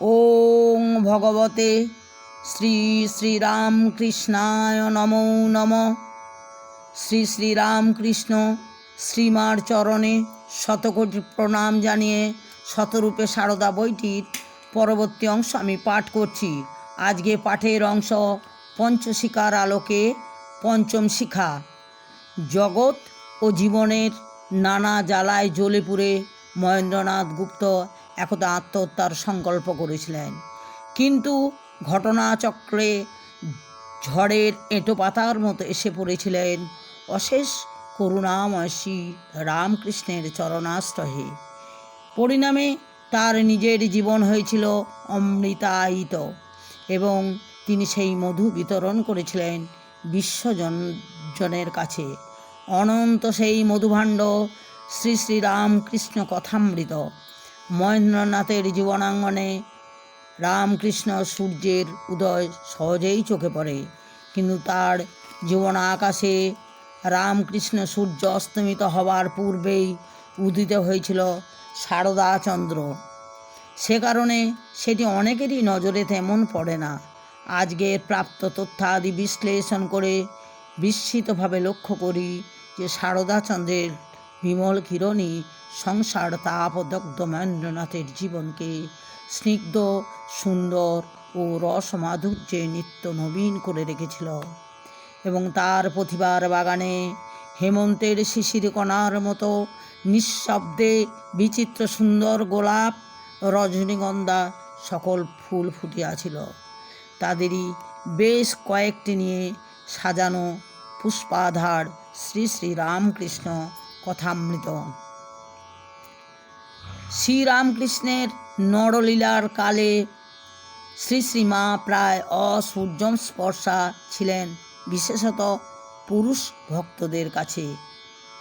ওং ভগবতে শ্রী শ্রীরামকৃষ্ণায় নমো নম। শ্রী শ্রীরামকৃষ্ণ শ্রীমার চরণে শতকোটি প্রণাম জানিয়ে শতরূপে সারদা বইটির পরবর্তী অংশ আমি পাঠ করছি। আজকে পাঠের অংশ পঞ্চশিখার আলোকে পঞ্চম শিখা। জগৎ ও জীবনের নানা জ্বালায় জ্বলে পুড়ে মহেন্দ্রনাথ গুপ্ত একদা আত্মহত্যার সংকল্প করেছিলেন। কিন্তু ঘটনাচক্রে ঝড়ের এঁটো পাতার মতো এসে পড়েছিলেন অশেষ করুণাময় রামকৃষ্ণের চরণাশ্রয়ে পরিণামে তার নিজের জীবন হয়েছিল অমৃতায়িত এবং তিনি সেই মধু বিতরণ করেছিলেন বিশ্বজন জনের কাছে। অনন্ত সেই মধুভাণ্ড শ্রী শ্রী রামকৃষ্ণ কথামৃত মহেন্দ্রনাথের জীবনাঙ্গনে রামকৃষ্ণ সূর্যের উদয় সহজেই চোখে পড়ে। কিন্তু তার জীবন আকাশে রামকৃষ্ণ সূর্য অস্তমিত হবার পূর্বেই উদিত হয়েছিল সারদা চন্দ্র সে কারণে সেটি অনেকেরই নজরে তেমন পড়ে না। আজকের প্রাপ্ত তথ্যাদি বিশ্লেষণ করে বিস্মিতভাবে লক্ষ্য করি যে সারদা চন্দ্রের বিমল কিরণই সংসার তাপদগ্ধ মহেন্দ্রনাথের জীবনকে স্নিগ্ধ, সুন্দর ও রসমাধুর্যে নিত্য নবীন করে রেখেছিল এবং তার প্রতিভার বাগানে হেমন্তের শিশির কণার মতো নিঃশব্দে বিচিত্র সুন্দর গোলাপ, রজনীগন্ধা সকল ফুল ফুটিয়াছিল। তাদেরই বেশ কয়েকটি নিয়ে সাজানো পুষ্পাধার শ্রী শ্রী রামকৃষ্ণ কথামৃত। শ্রীরামকৃষ্ণের নরলীলার কালে শ্রী শ্রীমা প্রায় অসূর্যম স্পর্শা ছিলেন, বিশেষত পুরুষ ভক্তদের কাছে।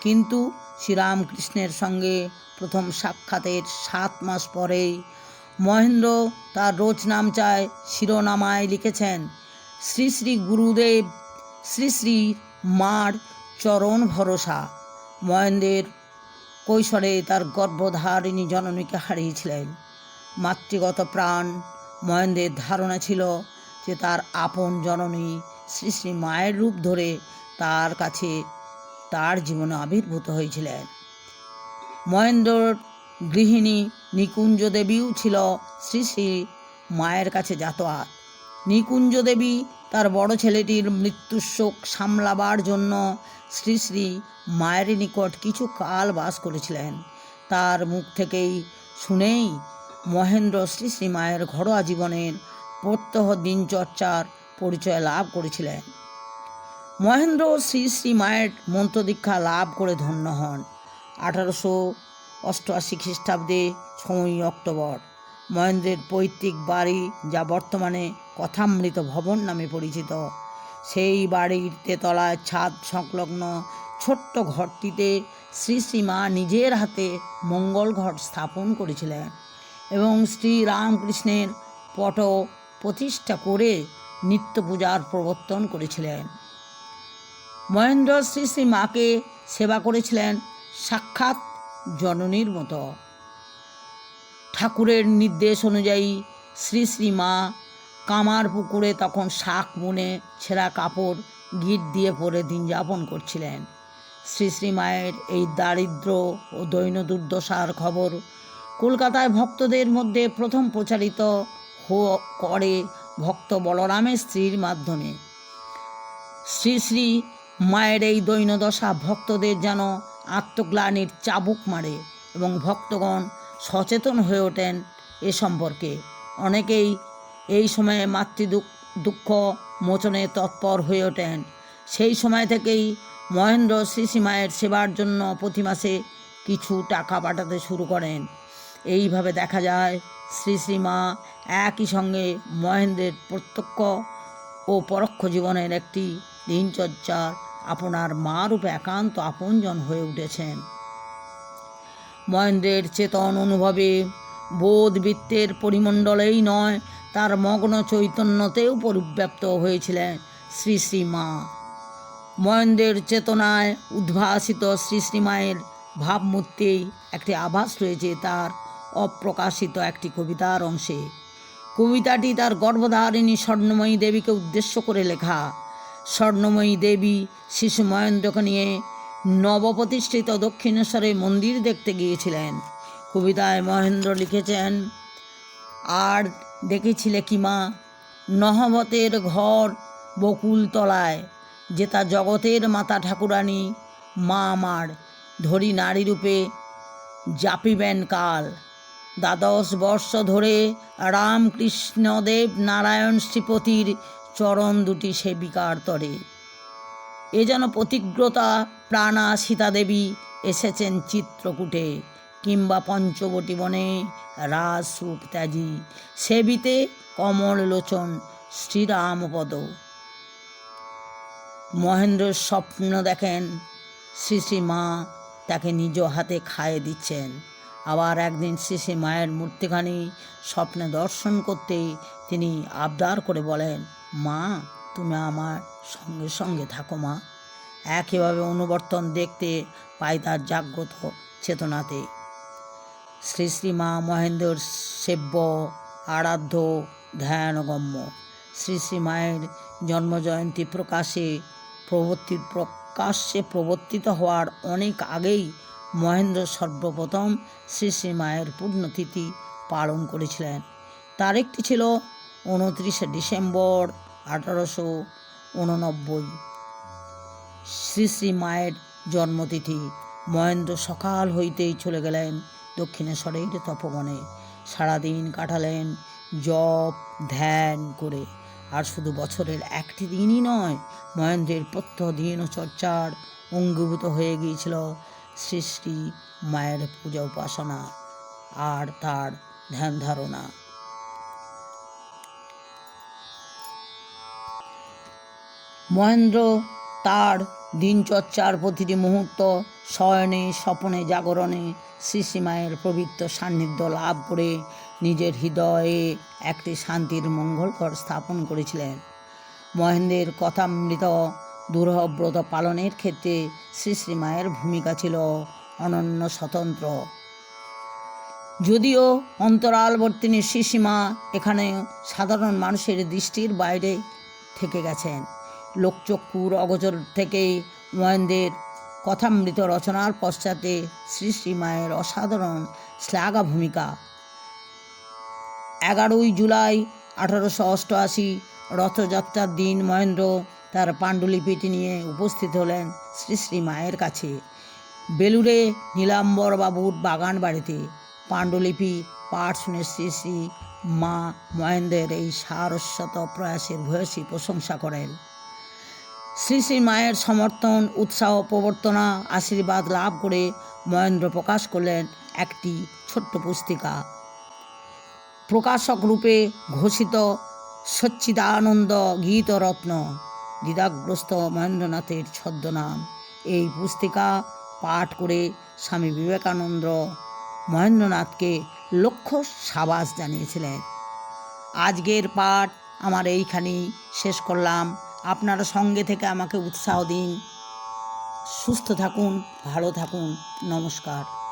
কিন্তু শ্রীরামকৃষ্ণের সঙ্গে প্রথম সাক্ষাতের সাত মাস পরেই মহেন্দ্র তার রোজনাম চায় শিরোনামায় লিখেছেন, শ্রী শ্রী গুরুদেব, শ্রী শ্রী মার চরণ ভরসা। মহেন্দ্রের কৈশোরে তার গর্ভধারিণী জননীকে হারিয়েছিলেন। মাতৃগত প্রাণ মহেন্দ্রের ধারণা ছিল যে তার আপন জননী শ্রী শ্রী মায়ের রূপ ধরে তার কাছে তার জীবনে আবির্ভূত হয়েছিলেন। মহেন্দ্রর গৃহিণী নিকুঞ্জ দেবীও ছিল শ্রী শ্রী মায়ের কাছে যাতায়াত নিকুঞ্জ দেবী তার বড় ছেলেটির মৃত্যুর শোক সামলাবার জন্য শ্রী শ্রী মায়ের নিকট কিছু কাল বাস করেছিলেন। তার মুখ থেকেই শুনেই মহেন্দ্র শ্রী শ্রী মায়ের ঘরোয়া জীবনের প্রত্যহ দিনচর্চার পরিচয় লাভ করেছিলেন। মহেন্দ্র শ্রী শ্রী মায়ের মন্ত্রদীক্ষা লাভ করে ধন্য হন। আঠারোশো অষ্টআশি খ্রিস্টাব্দে ছয়ই অক্টোবর। মহেন্দ্রের পৈতৃক বাড়ি যা বর্তমানে কথামৃত ভবন নামে পরিচিত। সেই বাড়ির তেতলায় ছাদ সংলগ্ন ছোট্ট ঘরটিতে শ্রী শ্রীমা নিজের হাতে মঙ্গল ঘট স্থাপন করেছিলেন এবং শ্রী রামকৃষ্ণের পট প্রতিষ্ঠা করে নিত্য পূজার প্রবর্তন করেছিলেন। মহেন্দ্র শ্রী শ্রী মাকে সেবা করেছিলেন সাক্ষাৎ জননীর মতো। ঠাকুরের নির্দেশ অনুযায়ী শ্রী শ্রী মা কামার পুকুরে তখন শাক বুনে ছেঁড়া কাপড়, গিট দিয়ে পরে দিন যাপন করছিলেন। শ্রী শ্রী মায়ের এই দারিদ্র ও দৈন দুর্দশার খবর কলকাতায় ভক্তদের মধ্যে প্রথম প্রচারিত হো- করে ভক্ত বলরামের স্ত্রীর মাধ্যমে। শ্রী শ্রী মায়ের এই দৈনদশা ভক্তদের যেন আত্মগ্লানির চাবুক মারে এবং ভক্তগণ সচেতন হয়ে ওঠেন এ সম্পর্কে। অনেকেই এই সময়ে মাতৃ দুঃখ, মোচনে তৎপর হয়ে ওঠেন। সেই সময় থেকেই মহেন্দ্র শ্রী শ্রী মায়ের সেবার জন্য প্রতি মাসে কিছু টাকা পাঠাতে শুরু করেন। এইভাবে দেখা যায় শ্রী শ্রী মা একই সঙ্গে মহেন্দ্রের প্রত্যক্ষ ও পরোক্ষ জীবনের একটি দিনচর্যার আপনার মা রূপে একান্ত আপনজন হয়ে উঠেছেন। মহেন্দ্রের চেতন অনুভবে। বোধবৃত্তের পরিমণ্ডলেই নয়, তার মগ্ন চৈতন্যতেও পরিব্যাপ্ত হয়েছিলেন শ্রী শ্রী মা। মহেন্দ্রের চেতনায় উদ্ভাসিত শ্রী শ্রী মায়ের ভাবমূর্তি একটি আভাস রয়েছে তার অপ্রকাশিত একটি কবিতার অংশে। কবিতাটি তার গর্ভধারিণী স্বর্ণময়ী দেবীকে উদ্দেশ্য করে লেখা। স্বর্ণময়ী দেবী শিশু মহেন্দ্রকে নিয়ে নবপ্রতিষ্ঠিত দক্ষিণেশ্বরে মন্দির দেখতে গিয়েছিলেন। কবিতায় মহেন্দ্র লিখেছেন, আর দেখেছিলে কি মা? নহবতের ঘর বকুল তলায় যেটা জগতের মাতা ঠাকুরানী, মা আমার ধরি নারী রূপে জাপিবেন কাল। দ্বাদশ বর্ষ ধরে রামকৃষ্ণদেব নারায়ণ শ্রীপতির চরণ দুটি সেবিকার তরে। এ যেন প্রতিগ্রতা প্রাণা সীতাদেবী এসেছেন চিত্রকূটে কিংবা পঞ্চবটি বনে রাজসূপ ত্যাজি, সেবিতে কমল লোচন শ্রীরামপদ। মহেন্দ্র স্বপ্ন দেখেন, শ্রী শ্রী মা তাকে নিজ হাতে খাইয়ে দিচ্ছেন। আবার একদিন শ্রী শ্রী মায়ের মূর্তিখানি স্বপ্নে দর্শন করতে তিনি আবদার করে বলেন, মা তুমি আমার সঙ্গে সঙ্গে থাকো, মা। একইভাবে অনুবর্তন দেখতে পাই তার জাগ্রত চেতনাতে। শ্রী শ্রী মা মহেন্দ্রর সেব্য, আরাধ্য, ধ্যানগম্য। শ্রী শ্রী মায়ের জন্মজয়ন্তী প্রকাশে প্রবর্তিত প্রকাশ্যে প্রবর্তিত হওয়ার অনেক আগেই মহেন্দ্র সর্বপ্রথম শ্রী শ্রী মায়ের পূর্ণতিথি পালন করেছিলেন। তারিখটি ছিল উনত্রিশে ডিসেম্বর আঠারোশো উননব্বই। শ্রী শ্রী মায়ের জন্মতিথি। মহেন্দ্র সকাল হইতেই চলে গেলেন দক্ষিণেশ্বরের তপবনে। সারাদিন কাটালেন জপ, ধ্যান করে। আর শুধু বছরের একটি দিনই নয়, মহেন্দ্রের প্রত্যহ দিন ও চর্চার অঙ্গীভূত হয়ে গিয়েছিল শ্রী শ্রী মায়ের পূজা উপাসনা আর তার ধ্যান ধারণা। মহেন্দ্র তার দিনচর্চার প্রতিটি মুহূর্ত শয়নে, স্বপনে, জাগরণে শ্রীশ্রীমায়ের পবিত্র সান্নিধ্য লাভ করে নিজের হৃদয়ে একটি শান্তির মঙ্গলকর স্থাপন করেছিলেন। মহেন্দ্রের কথামৃত দুরহব্রত পালনের ক্ষেত্রে শ্রীশ্রীমায়ের ভূমিকা ছিল অনন্য স্বতন্ত্র। যদিও অন্তরালবর্তিনী শিশিমা এখানে সাধারণ মানুষের দৃষ্টির বাইরে থেকে গেছেন। লোকচক্ষুর অগোচর থেকেই মহেন্দ্রের কথামৃত রচনার পশ্চাতে শ্রী শ্রীমায়ের অসাধারণ শ্লাঘা ভূমিকা। এগারোই জুলাই আঠারোশো অষ্টআশি রথযাত্রার দিন মহেন্দ্র তার পাণ্ডুলিপিটি নিয়ে উপস্থিত হলেন শ্রী শ্রী মায়ের কাছে। বেলুড়ে নীলাম্বর বাবুর বাগান বাড়িতে পাণ্ডুলিপি পাঠ শুনে শ্রী শ্রী মা মহেন্দ্রের এই সারস্বত প্রয়াসের ভূয়সী প্রশংসা করেন। শ্রী শ্রী মায়ের সমর্থন, উৎসাহ, প্রবর্তনা, আশীর্বাদ লাভ করে মহেন্দ্র প্রকাশ করলেন একটি ছোট্ট পুস্তিকা। প্রকাশক রূপে ঘোষিত সচ্চিদানন্দ গীতরত্ন, দ্বিধাগ্রস্ত মহেন্দ্রনাথের ছদ্মনাম। এই পুস্তিকা পাঠ করে স্বামী বিবেকানন্দ মহেন্দ্রনাথকে লক্ষ্য সাবাস জানিয়েছিলেন। আজকের পাঠ আমার এইখানেই শেষ করলাম। আপনারা সঙ্গে থেকে আমাকে উৎসাহ দিন। সুস্থ থাকুন ভালো থাকুন নমস্কার।